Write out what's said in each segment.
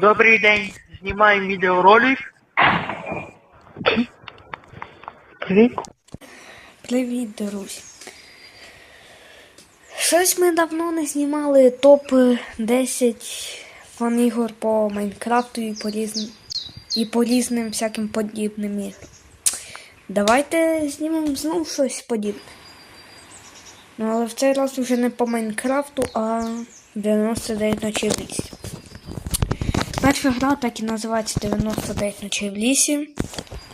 Добрий день, знімаємо відеоролик. Привіт. Привіт, друзі. Щось ми давно не знімали топ 10 фан-ігор по Майнкрафту і по різним, і по різним всяким подібним іграм. Давайте знімемо знову щось подібне. Ну, але в цей раз вже не по Майнкрафту, а 99 ночей в лісі. Перша гра так і називається 99 ночей в лісі.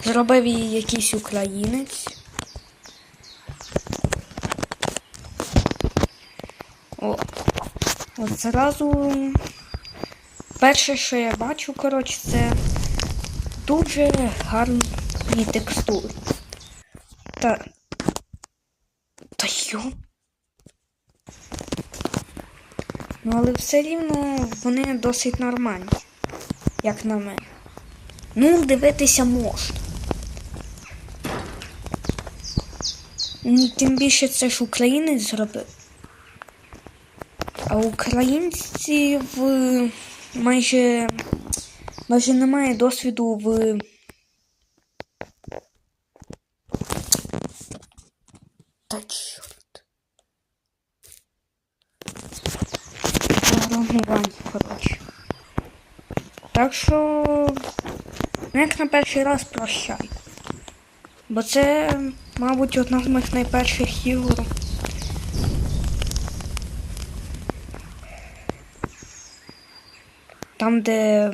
Зробив її якийсь українець. О. От зразу. Перше, що я бачу, коротше, це дуже гарні текстури. Та. Та йо. Ну, але все рівно вони досить нормальні, як на мене. Ну, дивитися можна. Ні, Тим більше це ж українець зробив. А українців майже майже немає досвіду в. Та чорт. Програмувань, коротше. Так що. ну, як на перший раз прощай. Бо це, мабуть, одна з моїх найперших ігор. Там, де.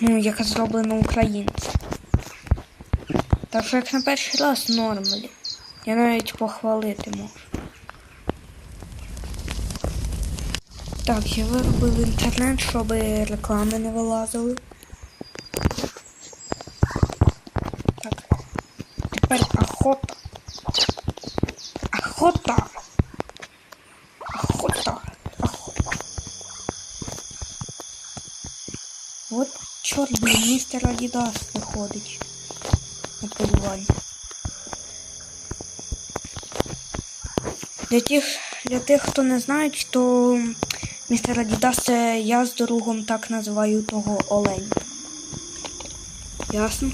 Ну, яка зроблена українцем. Так що як на перший раз нормалі. Я навіть похвалити можу. Так, я виробив інтернет, щоб реклами не вилазили. Так. Тепер охота. Охота. Охота. Охота. От чорт, містер Адідас виходить на полювання. Для тих, для тих, хто не знають, то містер Адідас це я з другом так називаю того оленя. Ясно?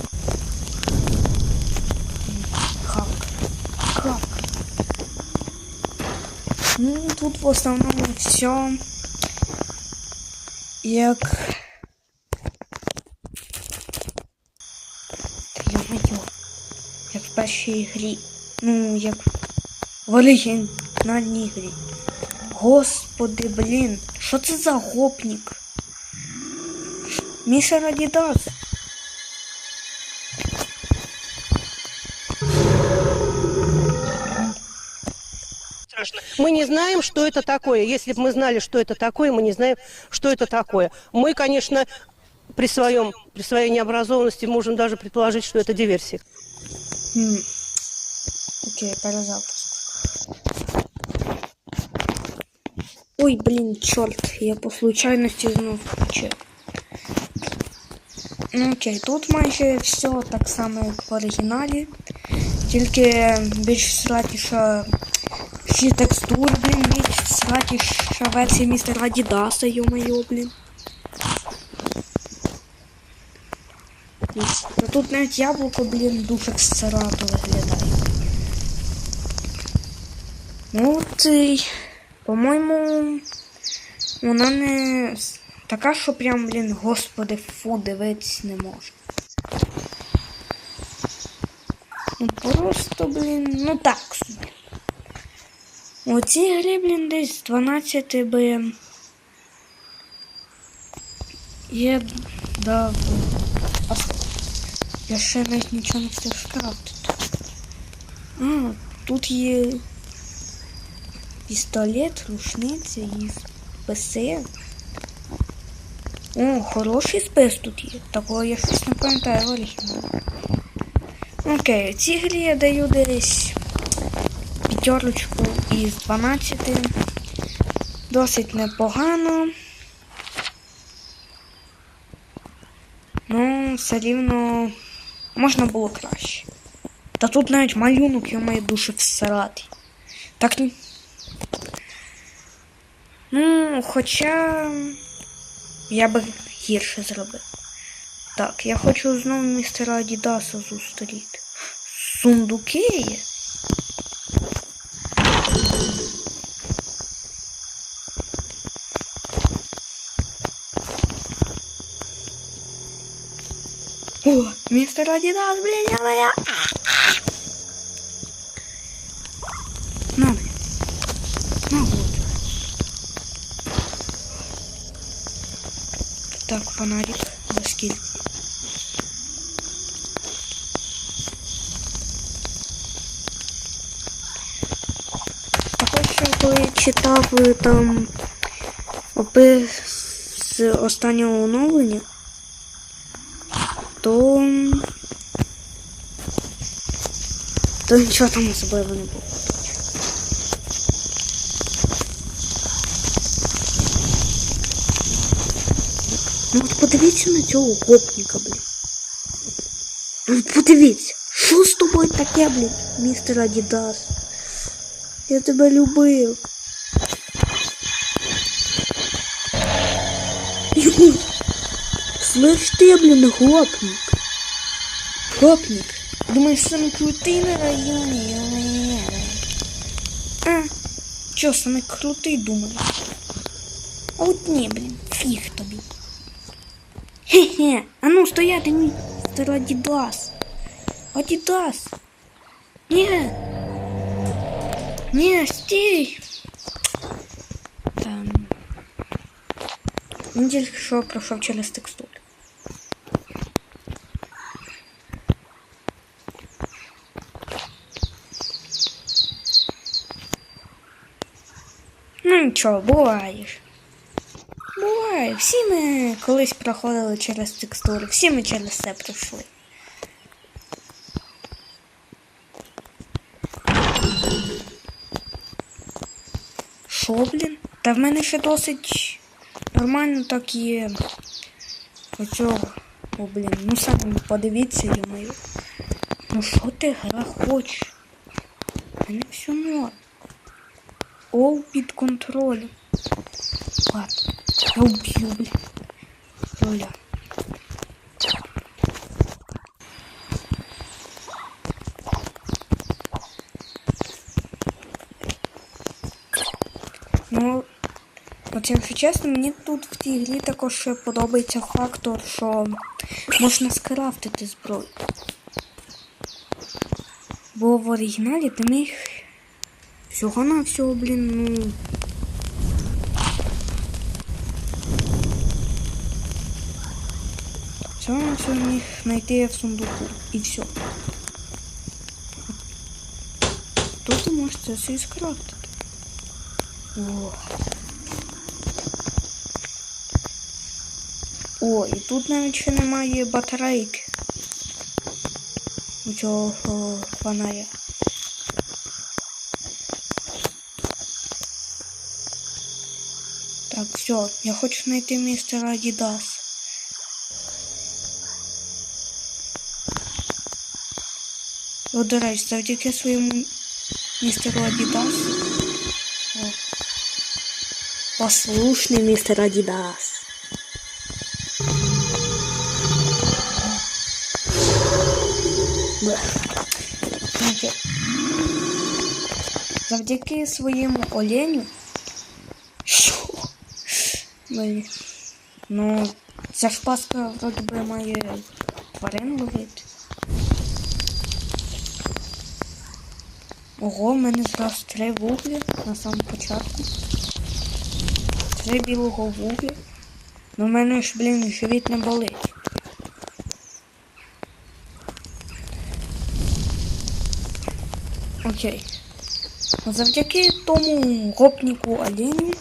Хак. Хак. Ну, тут в основному все як. Йо-моє. Як в першій грі. Ну, як в оригінальній грі. Господи, блін, що це за гопник? Містер Адідас. Мы не знаем, что это такое. Если бы мы знали, что это такое, мы не знаем, что это такое. Мы, конечно, при, своем, при своей необразованности можем даже предположить, что это диверсия. Хм. Окей, перезапуск. Ой, блін, чорт, я по случайності знов включив. Ну окей, тут майже все так само, як в оригіналі. Тільки більш сратіша всі текстури, блін, більш сратіша версія містера Дідаса, йо-моє, блін. Та тут навіть яблуко, блін, дуже сирато виглядає. Ну, і, по-моєму, вона не така, що прям, блін, господи, фу, дивитись не можна. Ну просто, блін, ну так собі. У цій грі, блін, десь 12 би. Є дав. А я ще навіть нічого не встиг скрафтити. А, тут є пістолет, рушниця і списи. О, хороший спис тут є. Такого я щось не пам'ятаю в оригіналі. Окей, цій грі я даю десь п'ятерочку із 12. Досить непогано. Ну, все рівно можна було краще. Та тут навіть малюнок його має дуже всередині. Так. Ну, хоча. Я би гірше зробив. Так, я хочу знову містера Адідаса зустріти. Сундуки є? О, містер Адідас, блін, я моя. На, блін. На, вот. Так, фонарик. За скільки? Також ще коли я читав там опис з останнього оновлення, то. То нічого там особливо не було. Ну от подивіться на цього гопніка, блін. Ну от подивіться, що з тобою таке, блін, містер Адідас? Я тебе любив. Йо, слышь ти, блін, гопник. Гопник. Думаєш, самий крутий на районі, йо-моє. А, чо, самий крутий думаєш? А от ні, блін, фіг тобі. Хе-хе, а ну стояти, містер Адідас. Адідас. Ні. Ні, стій. Там. Він тільки що пройшов через текстуру. Ну нічого, буваєш. Буває, всі ми колись проходили через текстури, всі ми через це пройшли. Що, блін? Та в мене ще досить нормально так є. Оцього. О, блін, ну самі подивіться, йомаю. Ну що ти гра хочеш? В Мене все норм. Ол під контролем. Ладно, я убью, блин. Оля. Ну, от якщо чесно, мені тут в цій грі також ще подобається фактор, що можна скрафтити зброю. Бо в оригіналі ти міг всього на всього, блін, ну. Всього на всього міг знайти в сундуку і все. Тут ти можеш це все і скрафтити. О. І тут навіть ще немає батарейки. У цього фонаря. Так, все, я хочу знайти містера Адідас. О, до речі, завдяки своєму містеру Адідас. Послушний містер Адідас. Завдяки своєму оленю. Що? Ну, ця ж паска вроді би має тварин ловити. Ого, в мене зразу три вуглі на самому початку. Три білого вуглі. Ну в мене ж, блін, живіт не болить. Окей. Завдяки тому гопніку оленю,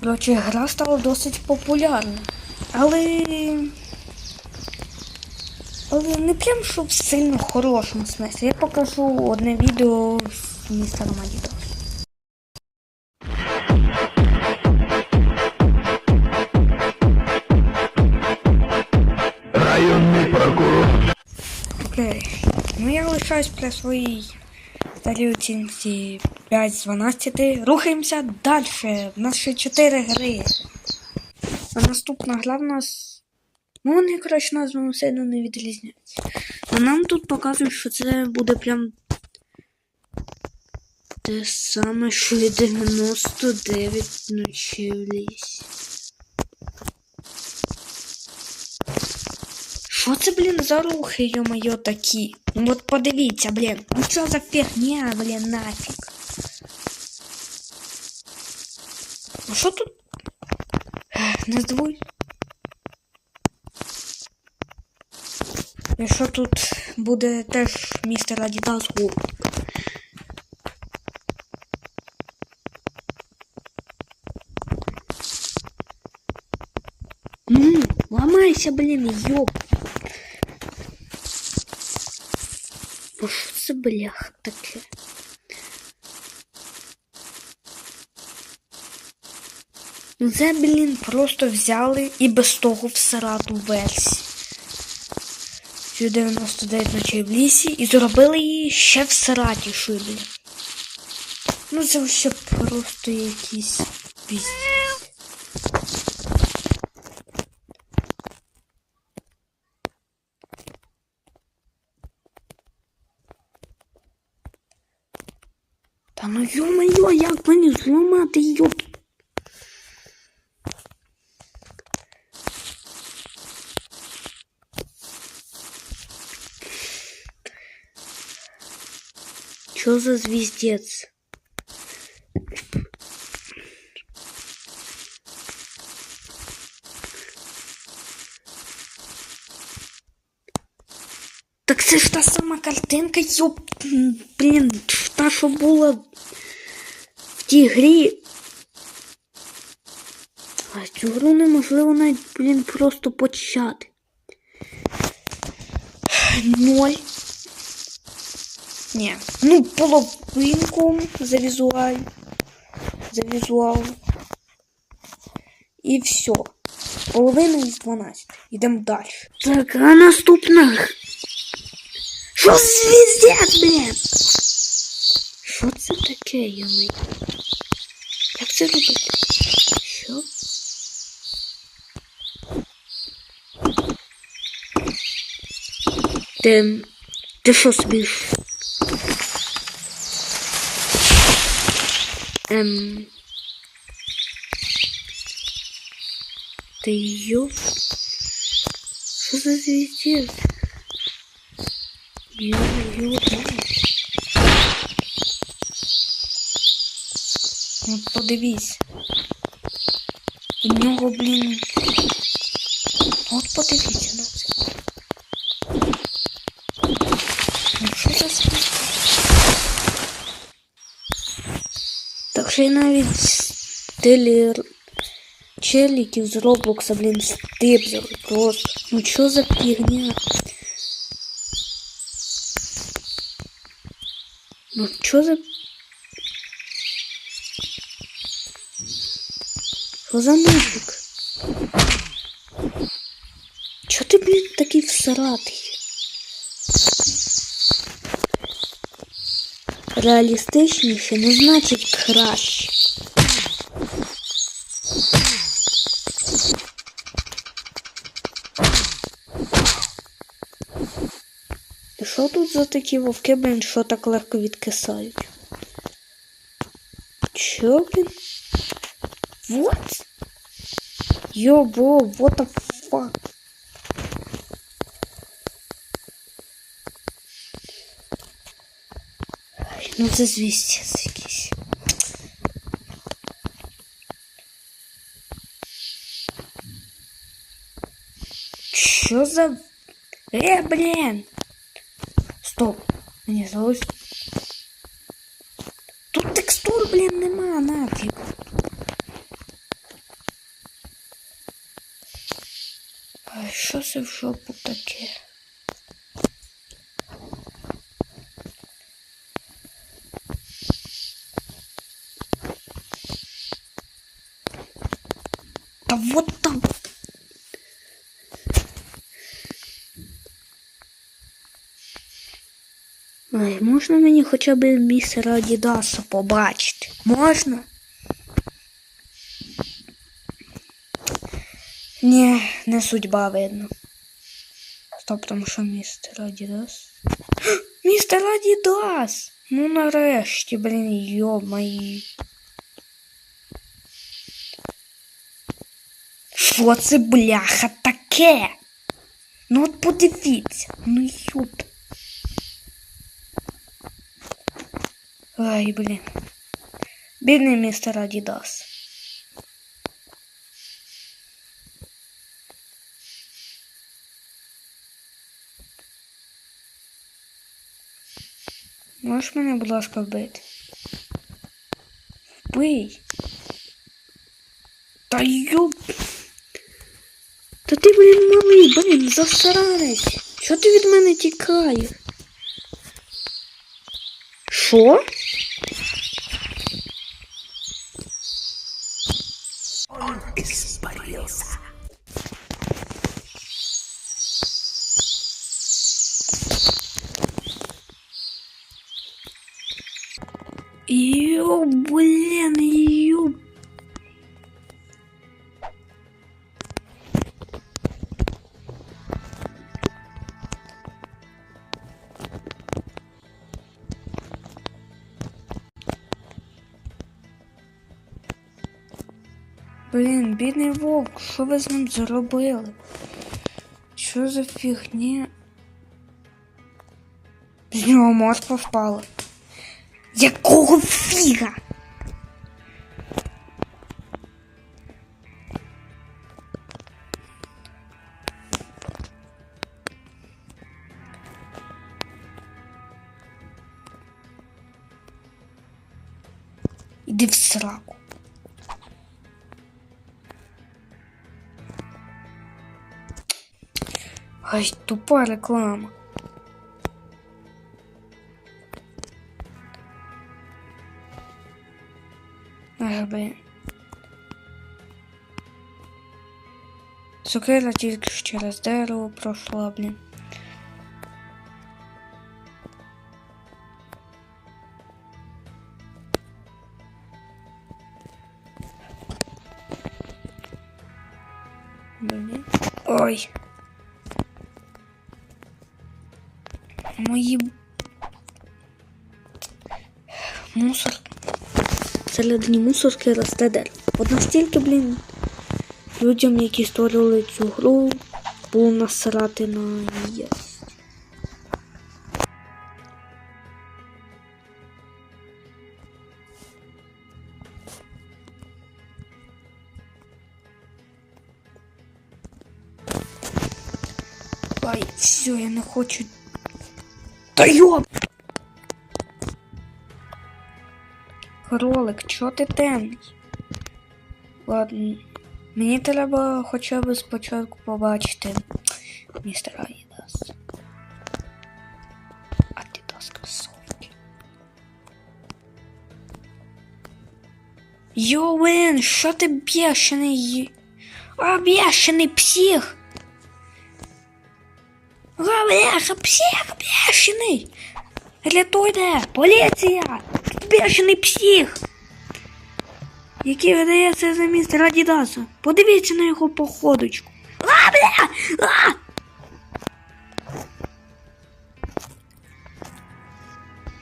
коротше, гра стала досить популярна. Але. Але не прям що в сильно хорошому смислі. Я покажу одне відео з містером Адідос. Районный прокурор. Окей. Ну я лишаюсь при своїй старій оцінці 5 з 12. Рухаємося далі. У нас ще 4 гри. А наступна гра в нас. Ну, вони, коротше, назвами сильно не відрізняються. А нам тут показують, що це буде прям. Те саме, що і 99 ночей в лісі. Що це, блін, за рухи, йо-моє, такі? Ну от подивіться, блін. Ну що за фігня, блін, нафіг. А що тут? Не здивуй. І що тут буде теж містер Адідас Гурт. Ну, ламайся, блін, йоп. Бо що це блях таке? Ну це, блін, просто взяли і без того всарату версію. Цю 99 ночей в лісі і зробили її ще всаратішою, блін. Ну це вже просто якийсь піздець. Та ну йо-моє, як мені зламати йоп. Чё за звездец? Так це ж та сама картинка, йоп, м, блін, та, що була в тій грі. А цю гру неможливо навіть, блін, просто почати. Ноль. Ні. Ну, половинку за візуаль. За візуал. І все. Половина із 12. Йдемо далі. Так, а наступна. Що за звіздець, блін? Що це таке, йомай? Як це робити? Що? Ти, ти що собі? Ем... Ти йо? Що за звіздець? Йо-йо, Ну, подивись. У нього, блін. От подивіться. Ну що за звісно? І навіть стилі челіків з Роблокса, блін, стипзали просто. Ну що за фігня? Ну що за... Що за мужик? Чо ти, блін, такий всаратий? Реалістичніше не значить краще. І що тут за такі вовки, блін, що так легко відкисають? Чо, блін? What? Yo, bro, what the fuck? Ну це звістець якийсь. Що за... Е, блін! Стоп! Мені здалось. Тут текстур, блін, нема нафіг. Ай, що це в жопу таке? можна мені хоча б містера Адідаса побачити? Можна? Ні, не судьба видно. Стоп, там що містер Адідас? Містер Адідас! Ну нарешті, блін, йо-мої. Що це бляха таке? Ну от подивіться, ну юп. Ай, блін. Бідний містер Адідас. Можеш мене, будь ласка, вбити? Вбий. Та юб. Та ти, блін, малий, блін, засранець. Чого ти від мене тікаєш? Що? Ё, блин, ё. Блін, бідний вовк, що ви з ним зробили? Що за фігня? З нього морква впала. Якого фіга? Ай, тупа реклама. Ах, блін. Сокира тільки ж через дерево пройшла. Блін. Ой. Мої мусор. Всередині мусорки росте дерево. От настільки, блін, людям, які створили цю гру, було насрати на її. Ай, все, я не хочу. Та йоп! Кролик, чого ти темний? Ладно, мені треба хоча б спочатку побачити містера Айдас. Адідас кросовки. Йоуен, що ти бешений? А, бешений псих! Бляха, псих бешений! Рятуйте! Поліція! Бешений псих! Який видається за містера Адідаса. Подивіться на його походочку. А, бля! А!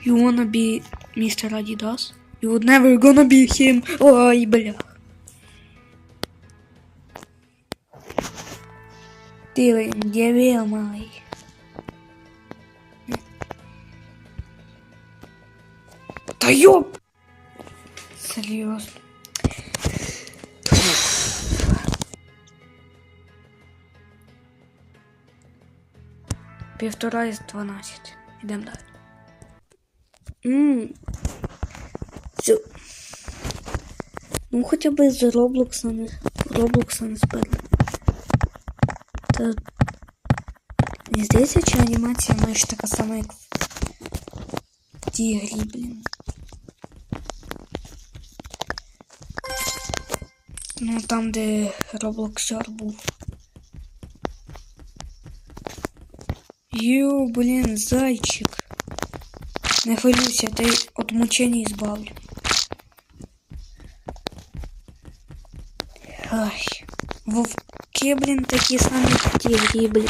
You wanna be Mr. Adidas? You would never gonna be him. Ой, бля. Ты, дебил малый. Да ёп! Серьезно. Півтора із дванадцять. Ідемо далі. Ммм. Все. Ну, хоча б з Роблокса не... Роблокса не спали. Та... Мені здається, чи анімація майже така сама, як в тій грі, блін. Ну, там, де Роблоксер був. Ю, блин, зайчик. Не хвилюйся, ти от мучений збавлю. Ай, вовки блін, такі самі в тій грі, блін.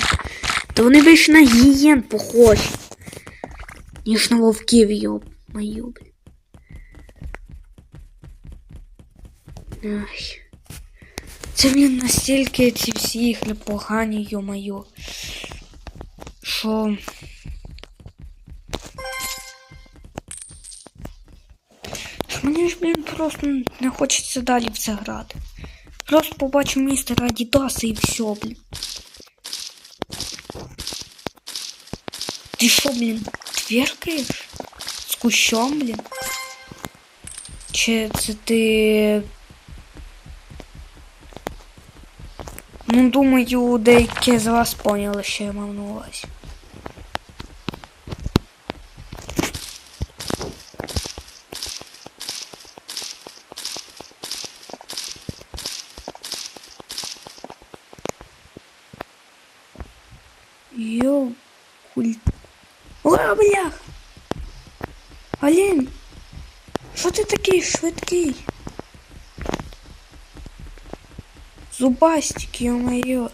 То вони більш на гієн похожі. Ніж на вовків, йоп мою, блін. Ай. Це, блін, настільки ці всі ігри погані, йо-моє. Що... Мені ж, блін, просто не хочеться далі в це грати. Просто побачу містера Адідаса і все, блін. Ти що, блін, тверкаєш? З кущом, блін? Чи це ти. Ну, думаю, деякі з вас поняли, що я мав на увазі. Йоу, куль... О, блях! Олень! Що ти такий швидкий? Зубастик, ё-моё.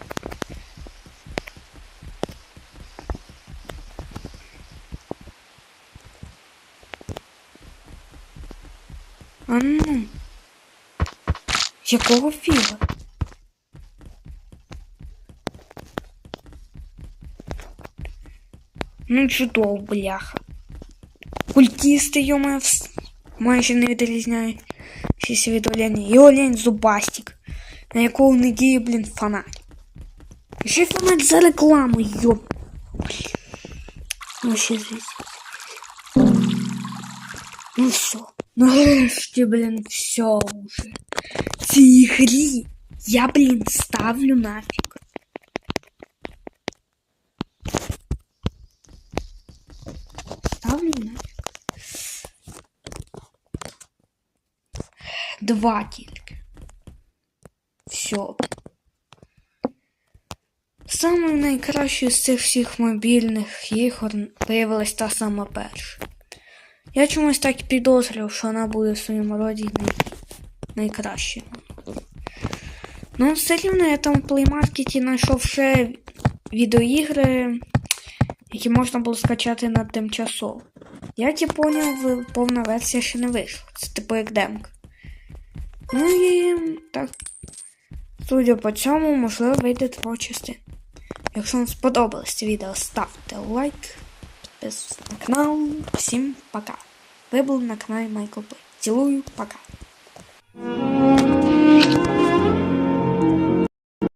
А ну. Якого фіга? Ну чудово, бляха. Культисти, ё-моё, вс- майже не відрізняють. Щось від оленя. І олень зубастик. На якого не діє, блін, фонарь. Ще фонарь за рекламу, йоп. Ну, ще здесь. Ну все. Нарешті, блін, все уже. Цій грі я, блін, ставлю нафіг. Ставлю нафіг. Два тільки. Все. Самою найкращою з цих всіх мобільних ігор виявилась та сама перша. Я чомусь так підозрював, що вона буде в своєму роді най... найкращою. Ну, все рівно я там в плеймаркеті знайшов ще відеоігри, які можна було скачати на тимчасово. Я ті поняв, повна версія ще не вийшла. Це типу як демка. Ну і так. Судя по цьому, можливо, вийде друга частина. Якщо вам сподобалось це відео, ставте лайк, підписуйтесь на канал. Всім пока. Ви були на каналі Майкл Плей. Цілую, пока.